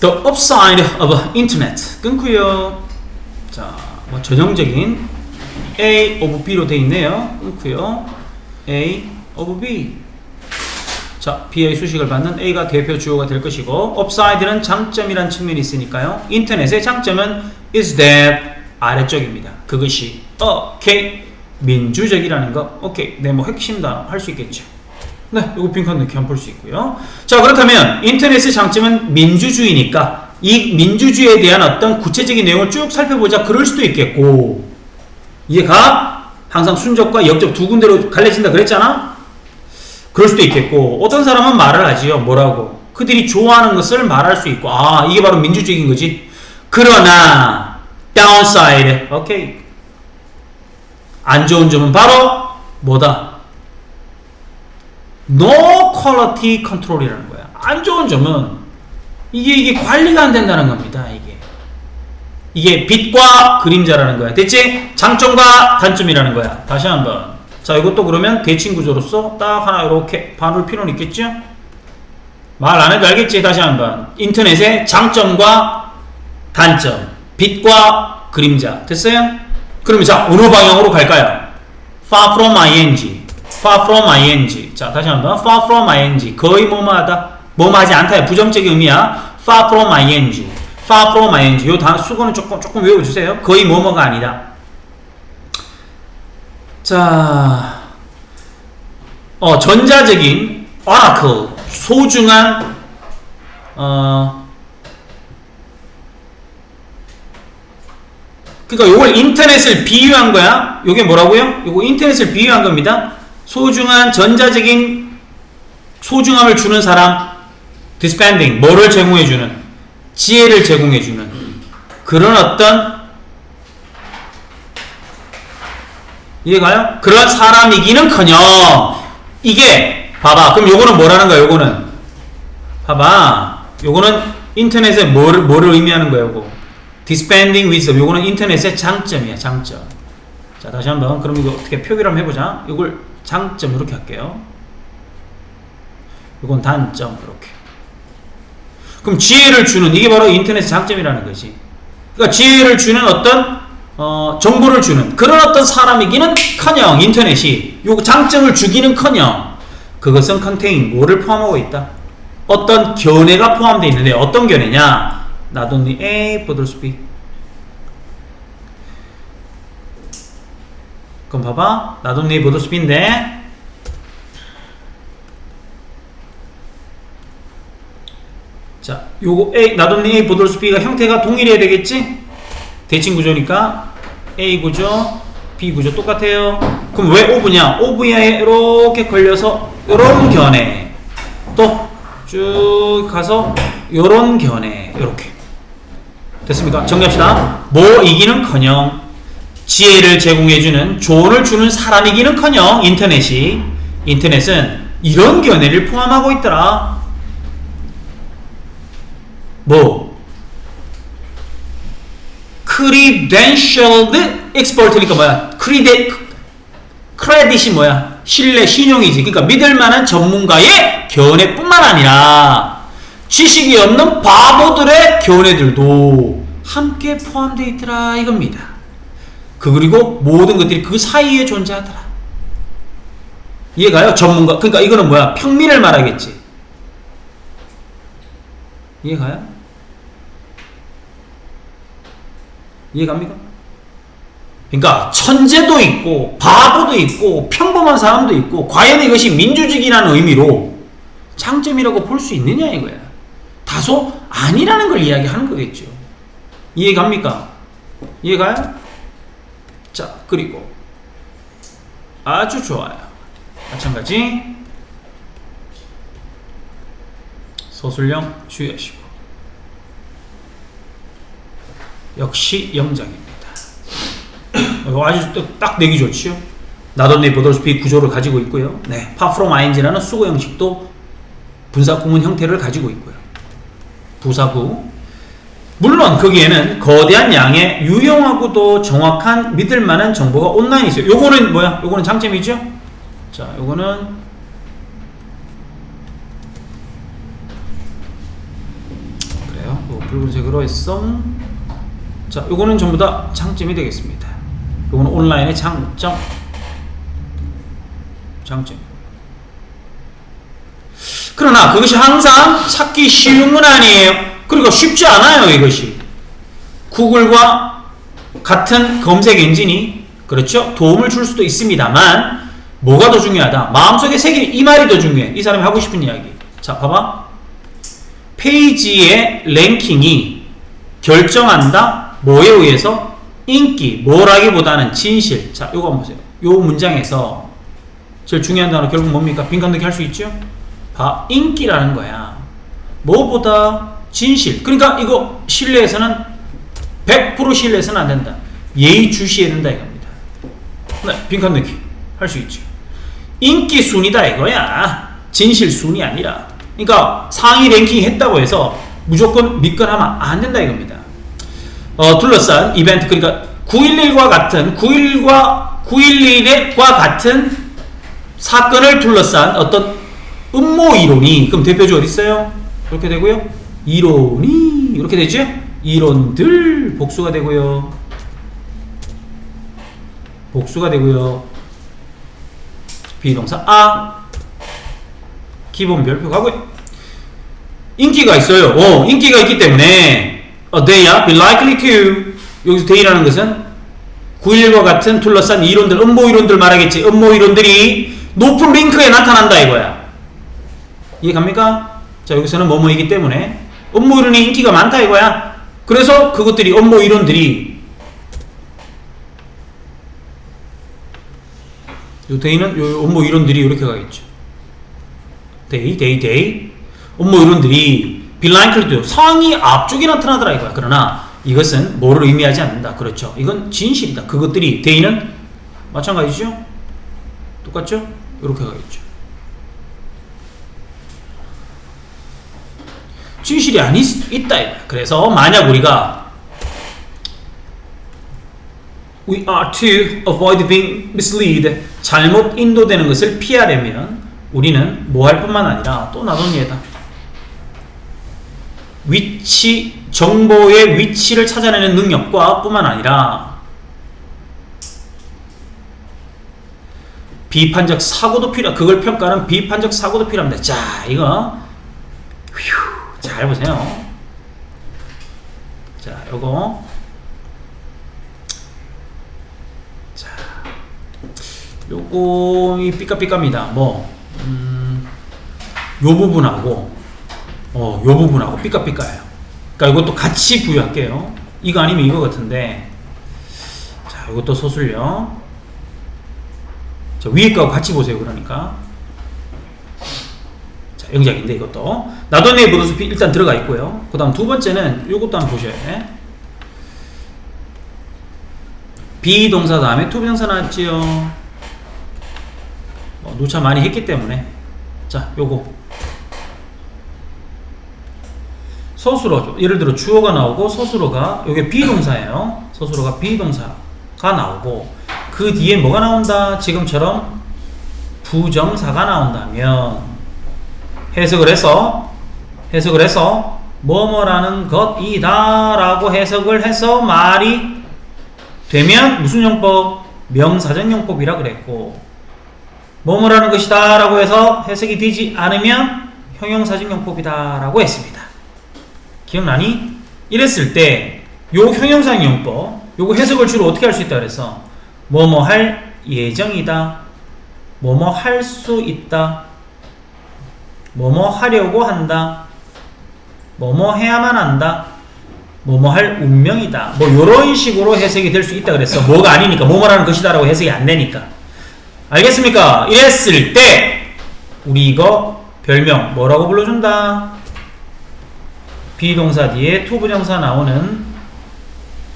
The upside of internet 끊고요. 자, 뭐 전형적인 A of B로 돼 있네요. 끊고요. A of B. 자, B의 수식을 받는 A가 대표 주어가 될 것이고 upside는 장점이란 측면이 있으니까요. 인터넷의 장점은 is that 아래쪽입니다. 그것이 오케이 민주적이라는 거. 오케이 네뭐 핵심 단어 할수 있겠죠. 네, 이거 빈칸 넣기 한번 볼 수 있고요. 자, 그렇다면 인터넷의 장점은 민주주의니까 이 민주주의에 대한 어떤 구체적인 내용을 쭉 살펴보자. 그럴 수도 있겠고 이해가? 항상 순접과 역접 두 군데로 갈려진다 그랬잖아? 그럴 수도 있겠고 어떤 사람은 말을 하지요. 뭐라고? 그들이 좋아하는 것을 말할 수 있고 아 이게 바로 민주적인 거지. 그러나 downside 오케이 안 좋은 점은 바로 뭐다? No quality control이라는 거야. 안 좋은 점은 이게 이게 관리가 안 된다는 겁니다. 이게 이게 빛과 그림자라는 거야. 됐지? 장점과 단점이라는 거야. 다시 한번. 자, 이것도 그러면 대칭 구조로서 딱 하나 이렇게 바눌 필요는 있겠죠? 말 안 해도 알겠지? 다시 한번. 인터넷의 장점과 단점, 빛과 그림자. 됐어요? 그러면 자, 어느 방향으로 갈까요? far from ing. far from ing. 자, 다시 한번. far from ing. 거의 뭐뭐하다. 뭐뭐하지 않다의 부정적인 의미야. far from ing. far from ing. 요 단, 수거는 조금, 조금 외워주세요. 거의 뭐뭐가 아니다. 자, 어, 전자적인 oracle, 소중한, 어, 그러니까 요걸 인터넷을 비유한 거야. 요게 뭐라고요? 요거 인터넷을 비유한 겁니다. 소중한 전자적인 소중함을 주는 사람, dispensing, 뭐를 제공해 주는, 지혜를 제공해 주는 그런 어떤 이해가요? 그런 사람이기는커녕 이게 봐봐. 그럼 요거는 뭐라는 거야? 요거는 봐봐. 요거는 인터넷에 뭐를 뭐를 의미하는 거야? 요거 dispensing wisdom. 요거는 인터넷의 장점이야. 장점. 자 다시 한번 그럼 이거 어떻게 표기를 한번 해보자. 요걸 장점 이렇게 할게요. 요건 단점 이렇게. 그럼 지혜를 주는 이게 바로 인터넷 장점이라는 거지. 그러니까 지혜를 주는 어떤 어, 정보를 주는 그런 어떤 사람이기는 커녕 인터넷이 요 장점을 주기는커녕 그것은 컨테인 뭐를 포함하고 있다. 어떤 견해가 포함되어 있는데 어떤 견해냐? Not only A but also. 그럼 봐봐. Also B인데 자, 요거 A, only A B가 형태가 동일해야 되겠지? 대칭 구조니까 A 구조, B 구조 똑같아요. 그럼 왜 오브냐? 오브에 이렇게 걸려서 이런 견해. 또 쭉 가서 이런 견해. 이렇게. 됐습니까? 정리합시다. 뭐 이기는커녕 지혜를 제공해주는 조언을 주는 사람이기는커녕 인터넷이 인터넷은 이런 견해를 포함하고 있더라. 뭐 credentialed expert니까 뭐야? 크리데 크레딧이 뭐야? 신뢰 신용이지. 그러니까 믿을 만한 전문가의 견해뿐만 아니라 지식이 없는 바보들의 견해들도 함께 포함되어 있더라 이겁니다. 그 그리고 모든 것들이 그 사이에 존재하더라. 이해가요? 전문가. 그러니까 이거는 뭐야? 평민을 말하겠지. 이해가요? 이해갑니까? 그러니까 천재도 있고 바보도 있고 평범한 사람도 있고 과연 이것이 민주주의라는 의미로 장점이라고 볼 수 있느냐 이거야. 다소 아니라는 걸 이야기하는 거겠죠. 이해갑니까? 이해가요? 자 그리고 아주 좋아요. 마찬가지 서술형 주의하시고 역시 영장입니다. 어, 아주 딱 내기 좋지요. 나돈네 보더스피 구조를 가지고 있고요. 네, 파프롬 ing라는 수거 형식도 분사 구문 형태를 가지고 있고요. 부사구. 물론 거기에는 거대한 양의 유용하고도 정확한 믿을 만한 정보가 온라인에 있어요. 요거는 뭐야? 요거는 장점이죠? 자, 요거는 그래요. 붉은색으로 했어. 자, 요거는 전부 다 장점이 되겠습니다. 요거는 온라인의 장점. 장점. 그러나 그것이 항상 찾기 쉬운 건 아니에요. 그리고 쉽지 않아요, 이것이. 구글과 같은 검색 엔진이 그렇죠? 도움을 줄 수도 있습니다만 뭐가 더 중요하다? 마음속에 새길 이 말이 더 중요해. 이 사람이 하고 싶은 이야기. 자, 봐봐. 페이지의 랭킹이 결정한다. 뭐에 의해서? 인기, 뭐라기보다는 진실. 자, 요거 한번 보세요. 요 문장에서 제일 중요한 단어 결국 뭡니까? 빈칸 넣기 할 수 있죠? 봐, 인기라는 거야. 뭐보다 진실. 그러니까 이거 신뢰해서는 100% 신뢰해서는 안 된다. 예의 주시해야 된다 이겁니다. 네, 빈칸 넣기 할 수 있죠. 인기 순위다 이거야. 진실 순위 아니라. 그러니까 상위 랭킹 했다고 해서 무조건 믿거나 안 된다 이겁니다. 어, 둘러싼 이벤트 그러니까 911과 같은 911과 911과 같은 사건을 둘러싼 어떤 음모 이론이 그럼 어디 있어요? 이렇게 되고요. 이론이 이렇게 되죠? 이론들 복수가 되고요. 복수가 되고요. 비동사 아 기본 별표 가고요. 인기가 있어요. 어, 인기가 있기 때문에 어, they야 be likely to 여기서 they라는 것은 9일과 같은 둘러싼 이론들, 음모 이론들 말하겠지. 음모 이론들이 높은 링크에 나타난다 이거야. 이해 갑니까? 자 여기서는 뭐뭐이기 때문에 음모 이론이 인기가 많다 이거야. 그래서 그것들이 음모 이론들이 요 데이는 요 음모 이론들이 이렇게 가겠죠. 데이 데이 데이 음모 이론들이 빌라인클도 상위 앞쪽에 나타나더라 이거야. 그러나 이것은 뭐를 의미하지 않는다. 그렇죠. 이건 진실이다. 그것들이 데이는 마찬가지죠. 똑같죠? 이렇게 가겠죠. 진실이 아니 있다. 그래서 만약 우리가 we are to avoid being misled 잘못 인도되는 것을 피하려면 우리는 뭐 할 뿐만 아니라 또 예다. 위치 정보의 위치를 찾아내는 능력과 뿐만 아니라 비판적 사고도 필요. 그걸 평가하는 비판적 사고도 필요합니다. 자, 이거 휴, 잘 보세요. 자, 요거 자, 요거 이 삐까삐까입니다. 뭐, 음, 요 부분하고 어, 요 부분하고 삐까삐까예요. 그러니까 이것도 같이 부여할게요. 이거 아니면 이거 같은데. 자, 이것도 소술요. 자, 위에 거하고 같이 보세요. 그러니까. 자, 영작인데 이것도. 나도네 보도숲이 일단 들어가 있고요. 그 다음 두 번째는 이것도 한번 보셔야 돼. 비동사 다음에 투부정사 나왔지요. 뭐, 누차 많이 했기 때문에. 자, 요거. 서술어죠. 예를 들어 주어가 나오고 서술어가 이게 비동사예요. 서술어가 비동사가 나오고 그 뒤에 뭐가 나온다? 지금처럼 부정사가 나온다면 해석을 해서 해석을 해서 뭐뭐라는 것이다 라고 해석을 해서 말이 되면 무슨 용법? 명사적 용법이라 그랬고 뭐뭐라는 것이다 라고 해서 해석이 되지 않으면 형용사적 용법이다 라고 했습니다. 기억나니? 이랬을 때, 요 형용사형 용법, 요거 해석을 주로 어떻게 할 수 있다 그래서, 뭐뭐 할 예정이다, 뭐뭐 할 수 있다, 뭐뭐 하려고 한다, 뭐뭐 해야만 한다, 뭐뭐 할 운명이다. 뭐 요런 식으로 해석이 될 수 있다 그랬어. 뭐가 아니니까, 뭐뭐라는 것이다라고 해석이 안 되니까. 알겠습니까? 이랬을 때, 우리 이거 별명 뭐라고 불러준다? 비동사 뒤에 투부정사 나오는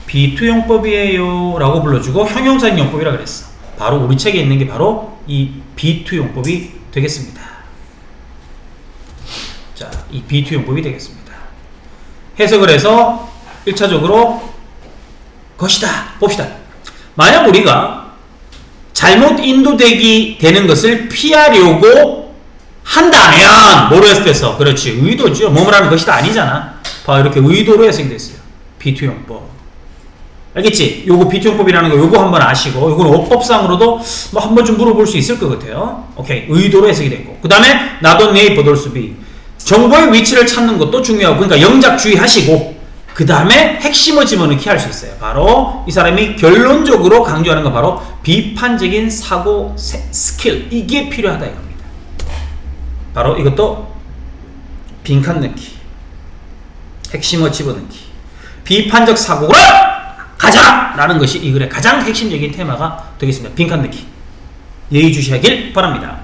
비투용법이에요 라고 불러주고 형용사인 용법이라 그랬어 바로 우리 책에 있는 게 바로 이 비투용법이 되겠습니다 자, 이 비투용법이 되겠습니다 해석을 해서 1차적으로 것이다 봅시다 만약 우리가 잘못 인도되기 되는 것을 피하려고 한다면 뭐로 때서 그렇지 의도죠 뭐뭐라는 것이다 아니잖아 봐 이렇게 의도로 해석이 됐어요. 비투용법. 알겠지? 요거 비투용법이라는 거 요거 한번 아시고 요거는 어법상으로도 뭐 한 번쯤 물어볼 수 있을 것 같아요. 오케이 의도로 해석이 됐고 그 다음에 나도 네이 버돌수비 정보의 위치를 찾는 것도 중요하고 그러니까 영작 주의하시고 그 다음에 핵심을 집어넣기 할 수 있어요. 바로 이 사람이 결론적으로 강조하는 건 바로 비판적인 사고 세- 스킬 이게 필요하다 이겁니다. 바로 이것도 빈칸 넣기 핵심을 집어넣기 비판적 사고를 가자! 라는 것이 이 글의 가장 핵심적인 테마가 되겠습니다. 빈칸 넣기 예의주시하길 바랍니다.